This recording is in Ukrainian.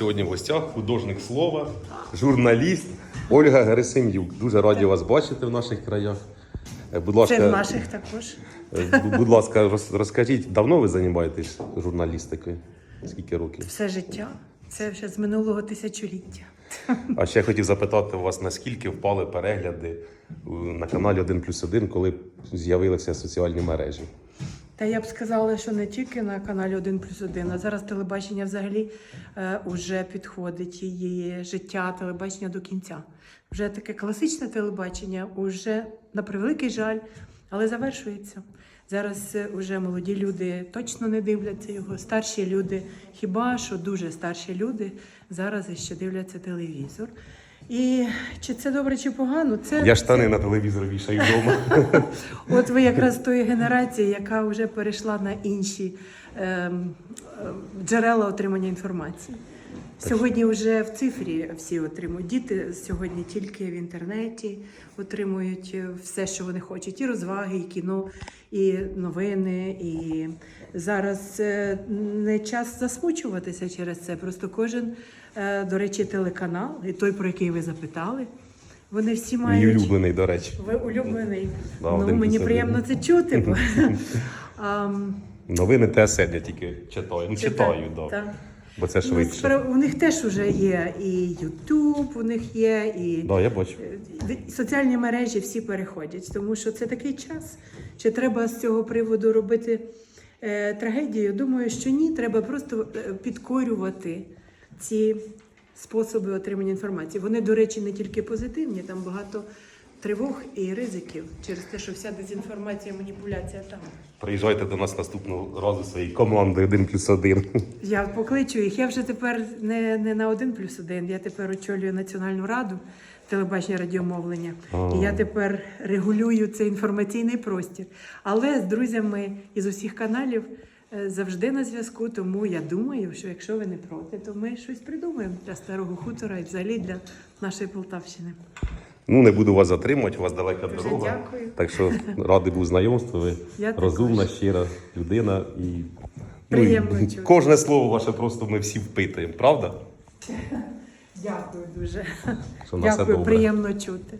сьогодні в гостях художник слова, журналіст Ольга Герасим'юк. Дуже раді вас бачити в наших краях. Е, Будь ласка, Це в наших також. е, будь ласка, розкажіть, давно ви займаєтесь журналістикою? Скільки років? Все життя. Це вже з минулого тисячоліття. А ще хотів запитати у вас, наскільки впали перегляди е, на каналі 1 плюс 1, коли з'явилися соціальні мережі? Та я б сказала, що не тільки на каналі 1 плюс 1, а зараз телебачення взагалі е, уже підходить її життя, телебачення до кінця. Вже таке класичне телебачення, уже на превеликий жаль, але завершується. Зараз е, уже молоді люди точно не дивляться його. Старші люди, хіба що дуже старші люди зараз ще дивляться телевізор. І чи це добре, чи погано? Це Я штани на телевізор вішаю вдома. От ви якраз тої генерації, яка вже перейшла на інші ем, е, джерела отримання інформації. Сьогодні вже в цифрі всі отримують. Діти сьогодні тільки в інтернеті отримують е, все, що вони хочуть: і розваги, і кіно, і новини. І зараз е, не час засмучуватися через це. Просто кожен, е, до речі, телеканал, і той, про який ви запитали, вони всі Мій мають. улюблений, до речі. Ви улюблений. Да, ну, мені приємно це чути. Бо, Новини ТСН я тільки читаю. Ну, читаю, чита- да. та. Бо це швидше. спра- у них теж вже є і Ютуб, у них є, і Да, я бачу. е, соціальні мережі всі переходять, тому що це такий час. Чи треба з цього приводу робити е, трагедію? Думаю, що ні. Треба просто е, підкорювати ці способи отримання інформації. Вони, до речі, не тільки позитивні, там багато тривог і ризиків через те, що вся дезінформація, маніпуляція там. Приїжджайте до нас наступного разу своєю командою 1 плюс 1. Я покличу їх. Я вже тепер не, не на один плюс один. Я тепер очолюю Національну раду телебачення радіомовлення. А. І я тепер регулюю цей інформаційний простір. Але з друзями із усіх каналів е, завжди на зв'язку. Тому я думаю, що якщо ви не проти, то ми щось придумаємо для старого хутора і взагалі для нашої Полтавщини. Ну, не буду вас затримувати, у вас далека Дуже дорога. дякую. Так що радий був знайомству. Ви Я розумна, також. щира людина. І, Приємно ну, чути. кожне слово ваше просто ми всі впитуємо, правда? Дякую дуже. Що на все Дякую, добре. приємно чути.